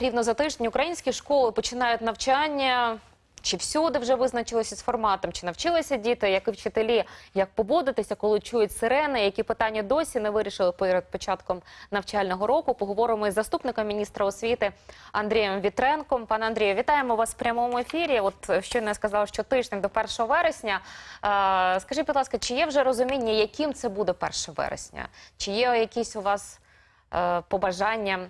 рівно за тиждень українські школи починають навчання. Чи всюди вже визначилися з форматом? Чи навчилися діти, як і вчителі, як поводитися, коли чують сирени? Які питання досі не вирішили перед початком навчального року? Поговоримо із заступником міністра освіти Андрієм Вітренком. Пане Андрію, вітаємо вас в прямому ефірі. От щойно я сказала, що тиждень до 1 вересня. Е, Скажіть, будь ласка, чи є вже розуміння, яким це буде 1 вересня? Чи є якісь у вас е, побажання,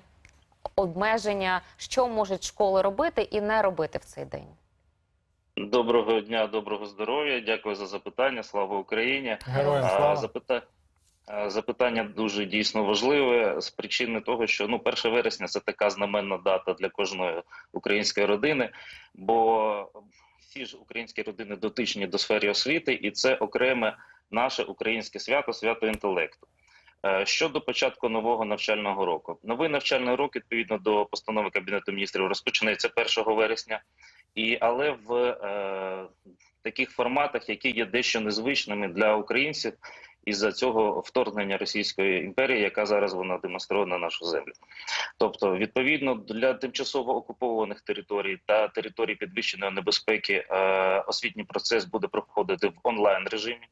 обмеження, що можуть школи робити і не робити в цей день? Доброго дня, доброго здоров'я. Дякую за запитання. Слава Україні. Героям слава. Запита... Запитання дуже дійсно важливе з причини того, що ну 1 вересня це така знаменна дата для кожної української родини, бо всі ж українські родини дотичні до сфери освіти, і це окреме наше українське свято, свято інтелекту. Е, Щодо початку нового навчального року, новий навчальний рок відповідно до постанови кабінету міністрів розпочнеться 1 вересня, і але в е, таких форматах, які є дещо незвичними для українців, із-за цього вторгнення Російської імперії, яка зараз вона демонструє на нашу землю. Тобто, відповідно для тимчасово окупованих територій та територій підвищеної небезпеки, е, освітній процес буде проходити в онлайн режимі.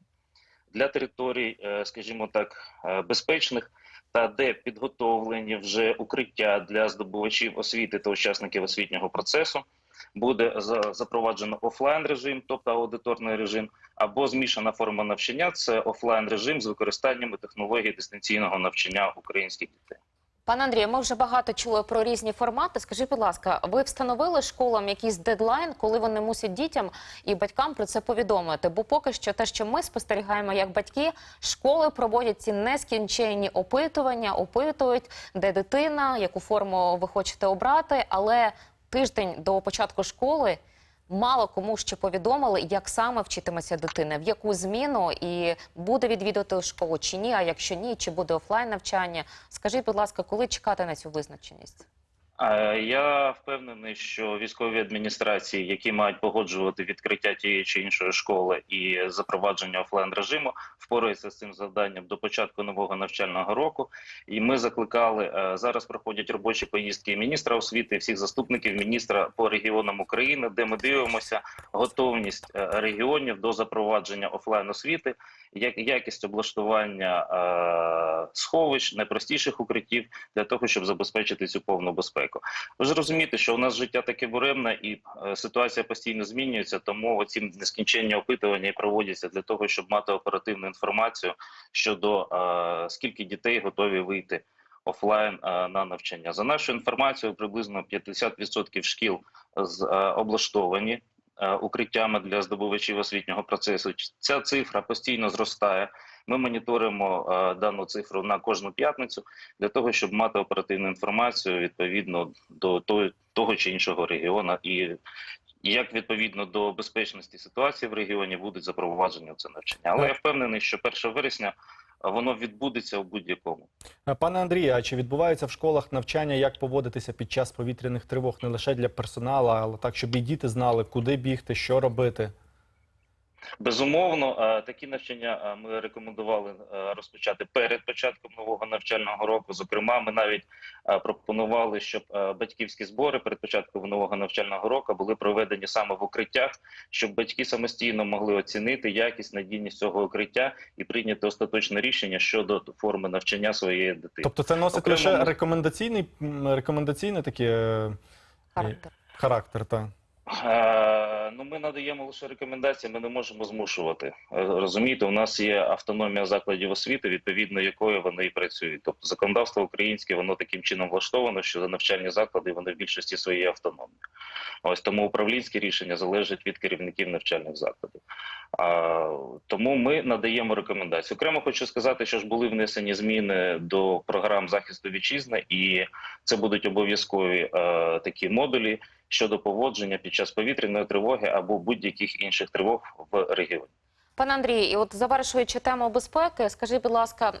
Для територій, е, скажімо так, е, безпечних та де підготовлені вже укриття для здобувачів освіти та учасників освітнього процесу, буде за- запроваджено офлайн режим, тобто аудиторний режим, або змішана форма навчання це офлайн режим з використанням технологій дистанційного навчання українських дітей. Пане Андрію, ми вже багато чули про різні формати. Скажіть, будь ласка, ви встановили школам якийсь дедлайн, коли вони мусять дітям і батькам про це повідомити? Бо поки що те, що ми спостерігаємо як батьки, школи проводять ці нескінченні опитування, опитують, де дитина, яку форму ви хочете обрати, але тиждень до початку школи. Мало кому ще повідомили, як саме вчитиметься дитина, в яку зміну і буде відвідувати школу чи ні. А якщо ні, чи буде офлайн навчання? Скажіть, будь ласка, коли чекати на цю визначеність? Я впевнений, що військові адміністрації, які мають погоджувати відкриття тієї чи іншої школи і запровадження офлайн режиму, впораються з цим завданням до початку нового навчального року. І ми закликали е, зараз. Проходять робочі поїздки міністра освіти, всіх заступників міністра по регіонам України, де ми дивимося готовність е, регіонів до запровадження офлайн освіти, як якість облаштування е, сховищ, найпростіших укриттів для того, щоб забезпечити цю повну безпеку. Ви ж розумієте, що у нас життя таке буремне і е, ситуація постійно змінюється, тому оці нескінченні опитування проводяться для того, щоб мати оперативну інформацію щодо е, скільки дітей готові вийти офлайн е, на навчання. За нашою інформацією, приблизно 50% шкіл з облаштовані. Укриттями для здобувачів освітнього процесу ця цифра постійно зростає. Ми моніторимо е, дану цифру на кожну п'ятницю для того, щоб мати оперативну інформацію відповідно до того, чи іншого регіону, і як відповідно до безпечності ситуації в регіоні будуть запровадження це навчання. Але я впевнений, що 1 вересня е, воно відбудеться у будь-якому. Е, Пане Андрію, а чи відбуваються в школах навчання, як поводитися під час повітряних тривог не лише для персоналу, але так, щоб і діти знали, куди бігти, що робити? Безумовно, е, такі навчання е, ми рекомендували е, розпочати перед початком нового навчального року. Зокрема, ми навіть пропонували, щоб батьківські збори перед початком нового навчального року були проведені саме в укриттях, щоб батьки самостійно могли оцінити якість надійність цього укриття і прийняти остаточне рішення щодо форми навчання своєї дитини. Тобто це носить Окремо лише рекомендаційний, рекомендаційний такий е, Характер. характер, так. Е, ну, ми надаємо лише рекомендації, ми не можемо змушувати. Е, Розумієте, у нас є автономія закладів освіти, відповідно якої вони і працюють. Тобто законодавство українське воно таким чином влаштовано, що навчальні заклади вони в більшості своєї автономні. Ось тому управлінські рішення залежать від керівників навчальних закладів. А, тому ми надаємо рекомендації. Окремо хочу сказати, що ж були внесені зміни до програм захисту вітчизни, і це будуть обов'язкові е, такі модулі щодо поводження під час повітряної тривоги або будь-яких інших тривог в регіоні. Пане Андрію, і от завершуючи тему безпеки, скажіть, будь ласка,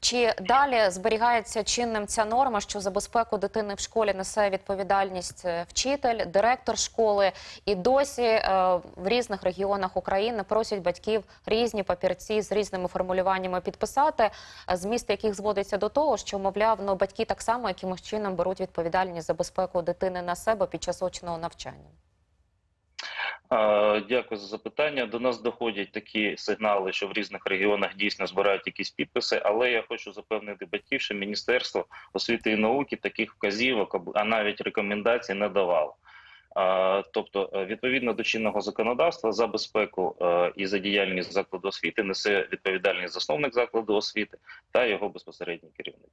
Чи далі зберігається чинним ця норма, що за безпеку дитини в школі несе відповідальність е, вчитель, директор школи, і досі е, в різних регіонах України просять батьків різні папірці з різними формулюваннями підписати, е, зміст яких зводиться до того, що мовляв, ну батьки так само якимось чином беруть відповідальність за безпеку дитини на себе під час очного навчання. Дякую за запитання. До нас доходять такі сигнали, що в різних регіонах дійсно збирають якісь підписи. Але я хочу запевнити батьків, що Міністерство освіти і науки таких вказівок, а навіть рекомендацій не давало. Тобто, е, відповідно до чинного законодавства за безпеку е, і за діяльність закладу освіти несе відповідальність засновник закладу освіти та його безпосередній керівник.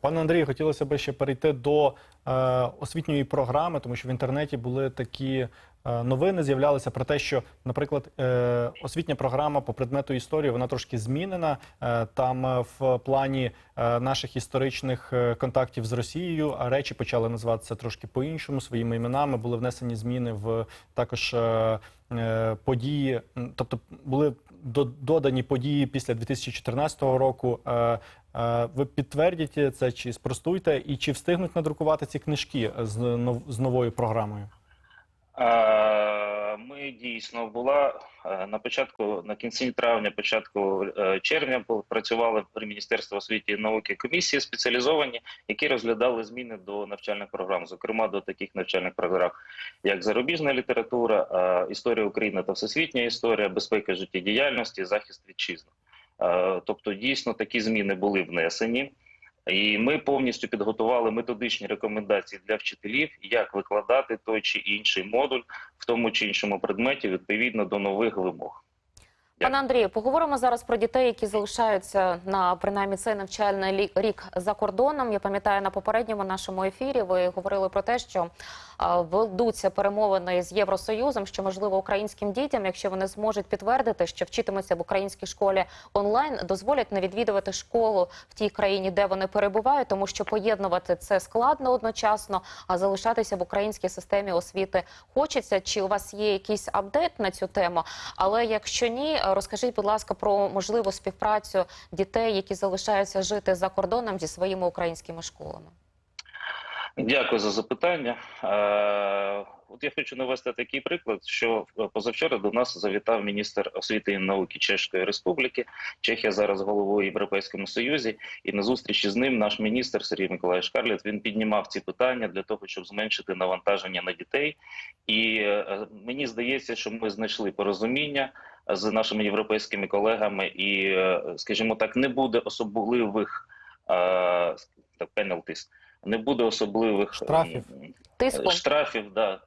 Пане Андрію, хотілося б ще перейти до е, освітньої програми, тому що в інтернеті були такі е, новини, з'являлися про те, що, наприклад, е, освітня програма по предмету історії вона трошки змінена. Е, там е, в плані е, наших історичних е, контактів з Росією, а речі почали називатися трошки по-іншому своїми іменами. Були внесені зміни в також е, е, події, тобто були до- додані події після 2014 року. Ви підтвердите це чи спростуйте, і чи встигнуть надрукувати ці книжки з, нов- з новою програмою? Ми дійсно була е, на початку, на кінці травня, початку е, червня, працювали при Міністерстві освіти і науки комісії спеціалізовані, які розглядали зміни до навчальних програм, зокрема до таких навчальних програм, як зарубіжна література, е, історія України та всесвітня історія, безпека життєдіяльності, захист вітчизни. Е, Тобто, дійсно такі зміни були внесені. І ми повністю підготували методичні рекомендації для вчителів, як викладати той чи інший модуль в тому чи іншому предметі відповідно до нових вимог. Пане Андрію, поговоримо зараз про дітей, які залишаються на принаймні цей навчальний рік за кордоном. Я пам'ятаю на попередньому нашому ефірі. Ви говорили про те, що ведуться перемовини з Євросоюзом, що можливо українським дітям, якщо вони зможуть підтвердити, що вчитимуться в українській школі онлайн, дозволять не відвідувати школу в тій країні, де вони перебувають, тому що поєднувати це складно одночасно, а залишатися в українській системі освіти хочеться. Чи у вас є якийсь апдейт на цю тему? Але якщо ні, розкажіть, будь ласка, про можливу співпрацю дітей, які залишаються жити за кордоном зі своїми українськими школами. Дякую за запитання. Е, От я хочу навести такий приклад, що е, позавчора до нас завітав міністр освіти і науки Чеської Республіки. Чехія зараз головою Європейському Союзі, і на зустрічі з ним наш міністр Сергій Миколаївич Шкарлет він піднімав ці питання для того, щоб зменшити навантаження на дітей. І е, мені здається, що ми знайшли порозуміння з нашими європейськими колегами, і, скажімо так, не буде особливих penalties, не буде особливих Штрафів. Тиску штрафів, да.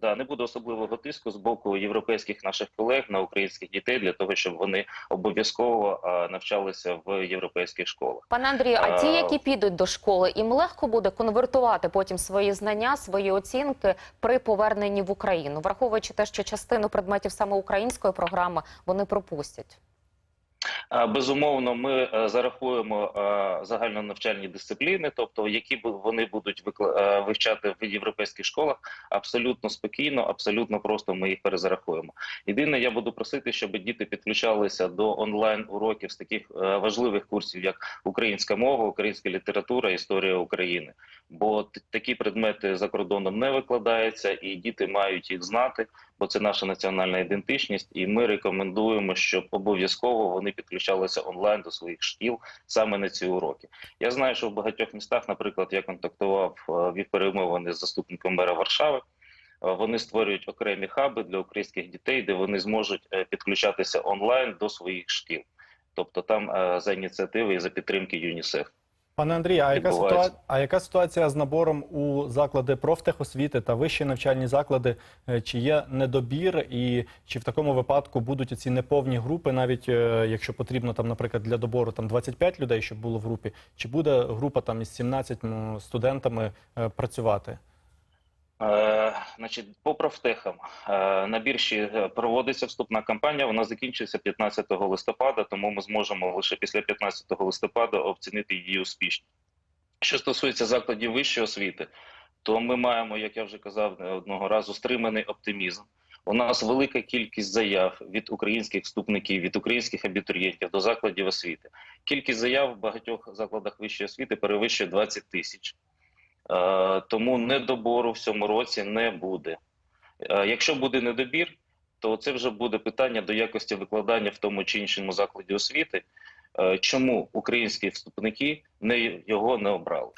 Да, не буде особливого тиску з боку європейських наших колег на українських дітей для того, щоб вони обов'язково навчалися в європейських школах. пане Андрію, а ті, Е, які підуть до школи, їм легко буде конвертувати потім свої знання, свої оцінки при поверненні в Україну, враховуючи те, що частину предметів саме української програми вони пропустять. А, Безумовно, ми е, зарахуємо е, загальнонавчальні дисципліни, тобто які вони будуть е, вивчати в європейських школах абсолютно спокійно, абсолютно просто ми їх перезарахуємо. Єдине, я буду просити, щоб діти підключалися до онлайн уроків з таких е, важливих курсів, як українська мова, українська література, історія України. Бо такі предмети за кордоном не викладаються, і діти мають їх знати, бо це наша національна ідентичність. І ми рекомендуємо, щоб обов'язково вони підключалися онлайн до своїх шкіл саме на ці уроки. Я знаю, що в багатьох містах, наприклад, я контактував е, вів перемовини з заступником мера Варшави. Е, Вони створюють окремі хаби для українських дітей, де вони зможуть е, підключатися онлайн до своїх шкіл. Тобто там за ініціативи і за підтримки ЮНІСЕФ. Пане Андрію, а яка, ситуація? а яка ситуація з набором у заклади профтехосвіти та вищі навчальні заклади? Е, Чи є недобір, і чи в такому випадку будуть ці неповні групи, навіть е, якщо потрібно там, наприклад, для добору там 25 людей, щоб було в групі, чи буде група там із 17 студентами е, працювати? Е, значить, по профтехам е, на біржі е, проводиться вступна кампанія. Вона закінчиться 15 листопада, тому ми зможемо лише після 15 листопада оцінити її успішність. Що стосується закладів вищої освіти, то ми маємо, як я вже казав не одного разу, стриманий оптимізм. У нас велика кількість заяв від українських вступників, від українських абітурієнтів до закладів освіти. Кількість заяв в багатьох закладах вищої освіти перевищує 20 тисяч. Е, Тому недобору в цьому році не буде. Е, Якщо буде недобір, то це вже буде питання до якості викладання в тому чи іншому закладі освіти. Е, Чому українські вступники не його не обрали?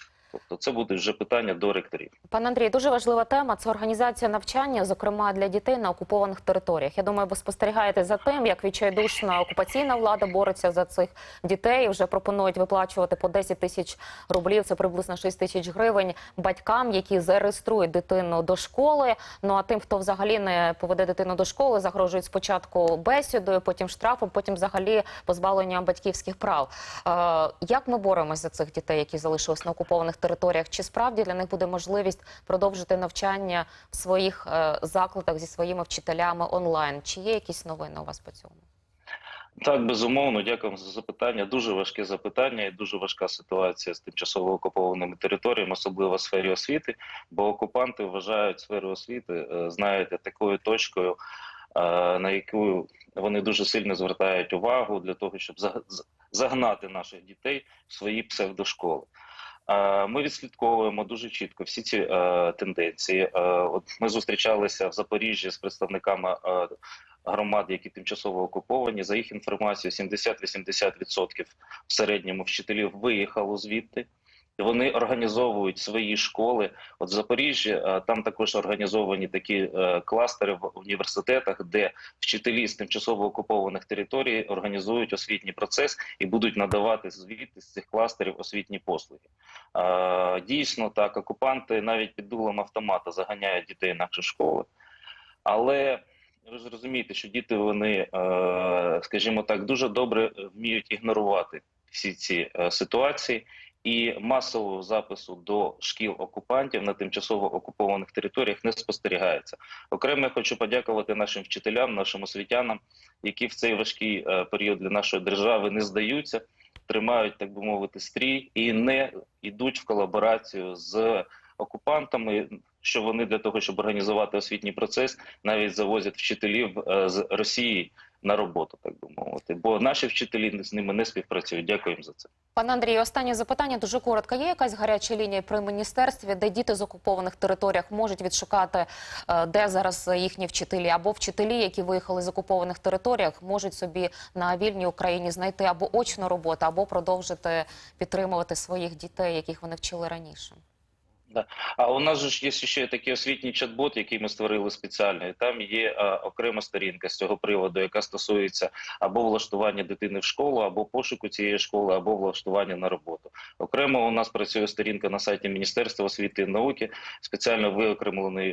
Тобто, це буде вже питання до ректорів. Пане Андрій, дуже важлива тема це організація навчання, зокрема для дітей на окупованих територіях. Я думаю, ви спостерігаєте за тим, як відчайдушна окупаційна влада бореться за цих дітей. Вже пропонують виплачувати по 10 тисяч рублів, це приблизно 6 тисяч гривень батькам, які зареєструють дитину до школи. Ну а тим, хто взагалі не поведе дитину до школи, загрожують спочатку бесідою, потім штрафом, потім взагалі позбавленням батьківських прав. Е, як ми боремось за цих дітей, які залишились на окупованих? Чи справді для них буде можливість продовжити навчання в своїх е, закладах зі своїми вчителями онлайн? Чи є якісь новини у вас по цьому? Так, безумовно, дякую за запитання. Дуже важке запитання і дуже важка ситуація з тимчасово окупованими територіями, особливо в сфері освіти, бо окупанти вважають сферу освіти, е, знаєте, такою точкою, е, на яку вони дуже сильно звертають увагу для того, щоб заг- загнати наших дітей в свої псевдошколи. Е, Ми відслідковуємо дуже чітко всі ці е, тенденції. Е, От ми зустрічалися в Запоріжжі з представниками е, громад, які тимчасово окуповані. За їх інформацією, 70-80% в середньому вчителів виїхало звідти. Вони організовують свої школи. От в Запоріжжі е, там також організовані такі е, кластери в університетах, де вчителі з тимчасово окупованих територій організують освітній процес і будуть надавати звідти з цих кластерів освітні послуги. Е, Дійсно, так окупанти навіть під дулом автомата заганяють дітей наші школи, але ви ж що діти вони, скажімо так, дуже добре вміють ігнорувати всі ці ситуації. І масового запису до шкіл окупантів на тимчасово окупованих територіях не спостерігається. Окремо я хочу подякувати нашим вчителям, нашим освітянам, які в цей важкий е, період для нашої держави не здаються, тримають, так би мовити, стрій і не йдуть в колаборацію з окупантами. Що вони для того, щоб організувати освітній процес, навіть завозять вчителів е, з Росії на роботу, так би мовити. Бо наші вчителі з ними не співпрацюють. Дякуємо за це. Пане Андрію, останнє запитання дуже коротко. Є якась гаряча лінія при міністерстві, де діти з окупованих територіях можуть відшукати, е, де зараз їхні вчителі, або вчителі, які виїхали з окупованих територіях, можуть собі на вільній Україні знайти або очну роботу, або продовжити підтримувати своїх дітей, яких вони вчили раніше. А у нас же ж є ще такий освітній чат-бот, який ми створили спеціально. І там є а, окрема сторінка з цього приводу, яка стосується або влаштування дитини в школу, або пошуку цієї школи, або влаштування на роботу. Окремо у нас працює сторінка на сайті Міністерства освіти і науки. Спеціально виокремлений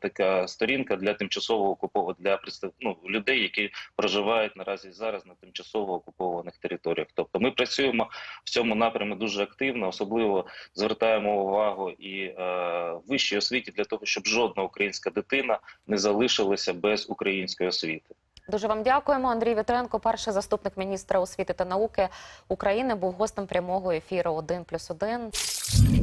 така сторінка для тимчасово окупованих для представ... ну, людей, які проживають наразі зараз на тимчасово окупованих територіях. Тобто ми працюємо в цьому напрямі дуже активно, особливо звертаємо увагу і е, вищій освіті для того, щоб жодна українська дитина не залишилася без української освіти. Дуже вам дякуємо. Андрій Вітренко, перший заступник міністра освіти та науки України, був гостем прямого ефіру «1+,1».